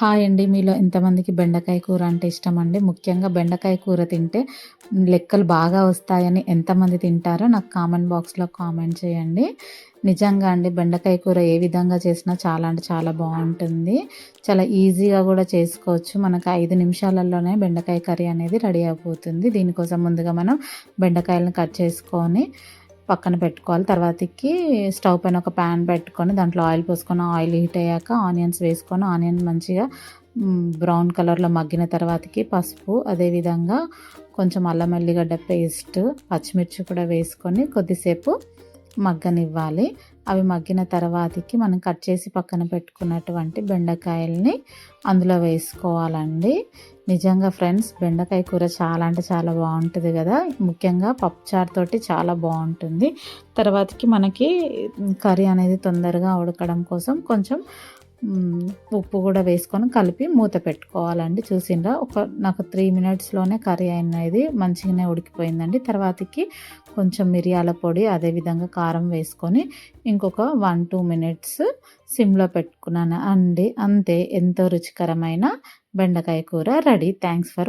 Hi అండి. మీలో ఎంతమందికి బెండకాయ కూర అంటే ఇష్టం అండి ముఖ్యంగా బెండకాయ కూర తింటే లెక్కలు బాగా వస్తాయని ఎంతమంది తింటారో నాకు కామెంట్ బాక్స్లో కామెంట్ చేయండి. నిజంగా అండి బెండకాయ కూర ఏ విధంగా చేసినా చాలా అంటే చాలా బాగుంటుంది. చాలా ఈజీగా కూడా చేసుకోవచ్చు. మనకు ఐదు నిమిషాలలోనే బెండకాయ కర్రీ అనేది రెడీ అయిపోతుంది. దీనికోసం ముందుగా మనం బెండకాయలను కట్ చేసుకొని పక్కన పెట్టుకోవాలి. తర్వాతకి స్టవ్ పైన ఒక ప్యాన్ పెట్టుకొని దాంట్లో ఆయిల్ పోసుకొని ఆయిల్ హీట్ అయ్యాక ఆనియన్స్ వేసుకొని ఆనియన్ మంచిగా బ్రౌన్ కలర్లో మగ్గిన తర్వాతకి పసుపు అదేవిధంగా కొంచెం అల్లం ఎల్లిగడ్డ పేస్ట్ పచ్చిమిర్చి కూడా వేసుకొని కొద్దిసేపు మగ్గనివ్వాలి. అవి మగ్గిన తర్వాతకి మనం కట్ చేసి పక్కన పెట్టుకున్నటువంటి బెండకాయల్ని అందులో వేసుకోవాలండి. నిజంగా ఫ్రెండ్స్ బెండకాయ కూర చాలా అంటే చాలా బాగుంటుంది కదా. ముఖ్యంగా పప్పుచారు తోటి చాలా బాగుంటుంది. తర్వాతకి మనకి కర్రీ అనేది తొందరగా ఉడకడం కోసం కొంచెం ఉప్పు కూడా వేసుకొని కలిపి మూత పెట్టుకోవాలండి. చూసిండ్రా? ఒక నాకు త్రీ మినిట్స్లోనే కర్రీ అయినది మంచిగానే ఉడికిపోయిందండి. తర్వాతకి కొంచెం మిరియాల పొడి అదేవిధంగా కారం వేసుకొని ఇంకొక వన్ టూ మినిట్స్ సిమ్లో పెట్టుకున్నాను. అండి అంతే. ఎంతో రుచికరమైన బెండకాయ కూర రెడీ. Thanks for